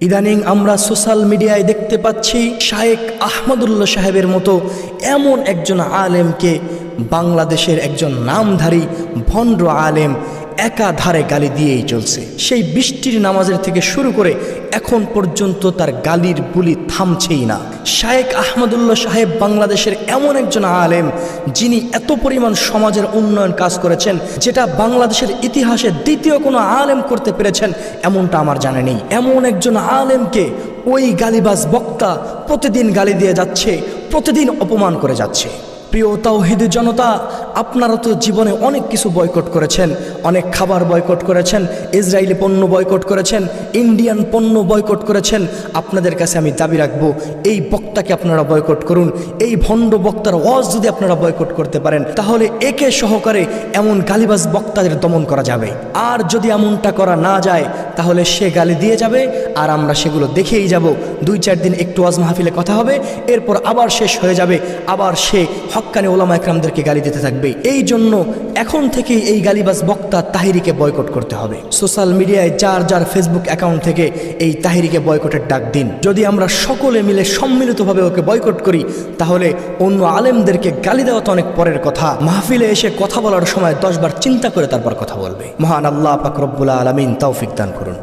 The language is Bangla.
ইদানিং আমরা সোশ্যাল মিডিয়ায় দেখতে পাচ্ছি শায়েক আহমদুল্লাহ সাহেবের মতো এমন একজন আলেমকে বাংলাদেশের একজন নামধারী ভণ্ড আলেম একাধারে গালি দিয়েই চলছে। সেই বৃষ্টির নামাজের থেকে শুরু করে এখন পর্যন্ত তার গালির বুলি থামছেই না। শায়েক আহমদুল্লাহ সাহেব বাংলাদেশের এমন একজন আলেম, যিনি এত পরিমাণ সমাজের উন্নয়ন কাজ করেছেন, যেটা বাংলাদেশের ইতিহাসে দ্বিতীয় কোনো আলেম করতে পেরেছেন, এমনটা আমার জানা নেই। এমন একজন আলেমকে ওই গালিবাজ বক্তা প্রতিদিন গালি দিয়ে যাচ্ছে, প্রতিদিন অপমান করে যাচ্ছে। প্রিয় তাওহিদ জনতা, আপনারা তো জীবনে অনেক কিছু বয়কট করেছেন। অনেক খাবার বয়কট করেছেন, ইসরায়েলি পণ্য বয়কট করেছেন, ইন্ডিয়ান পণ্য বয়কট করেছেন। আপনাদের কাছে আমি দাবি রাখব, এই বক্তাকে আপনারা বয়কট করুন। এই ভণ্ড বক্তার ওয়াজ যদি আপনারা বয়কট করতে পারেন, তাহলে একে সহকারে এমন গালিবাজ বক্তাদের দমন করা যাবে। আর যদি এমনটা করা না যায়, তাহলে সে গালি দিয়ে যাবে, আর আমরা সেগুলো দেখেই যাব। দুই চার দিন একটু ওয়াজ মাহফিলে কথা হবে, এরপর আবার শেষ হয়ে যাবে, আবার সে হক্কানি ওলামা একরামদেরকে গালি দিতে থাকবে। এই জন্য এখন থেকেই এই গালিবাজ বক্তা তাহিরিকে বয়কট করতে হবে। সোশ্যাল মিডিয়ায় যার যার ফেসবুক অ্যাকাউন্ট থেকে এই তাহিরিকে বয়কটের ডাক দিন। যদি আমরা সকলে মিলে সম্মিলিতভাবে ওকে বয়কট করি, তাহলে অন্য আলেমদেরকে গালি দেওয়া তো অনেক পরের কথা। মাহফিলে এসে কথা বলার সময় দশবার চিন্তা করে তারপর কথা বলবে। মহান আল্লাহ পাক রব্বুল আলমিন তৌফিক দান করুন।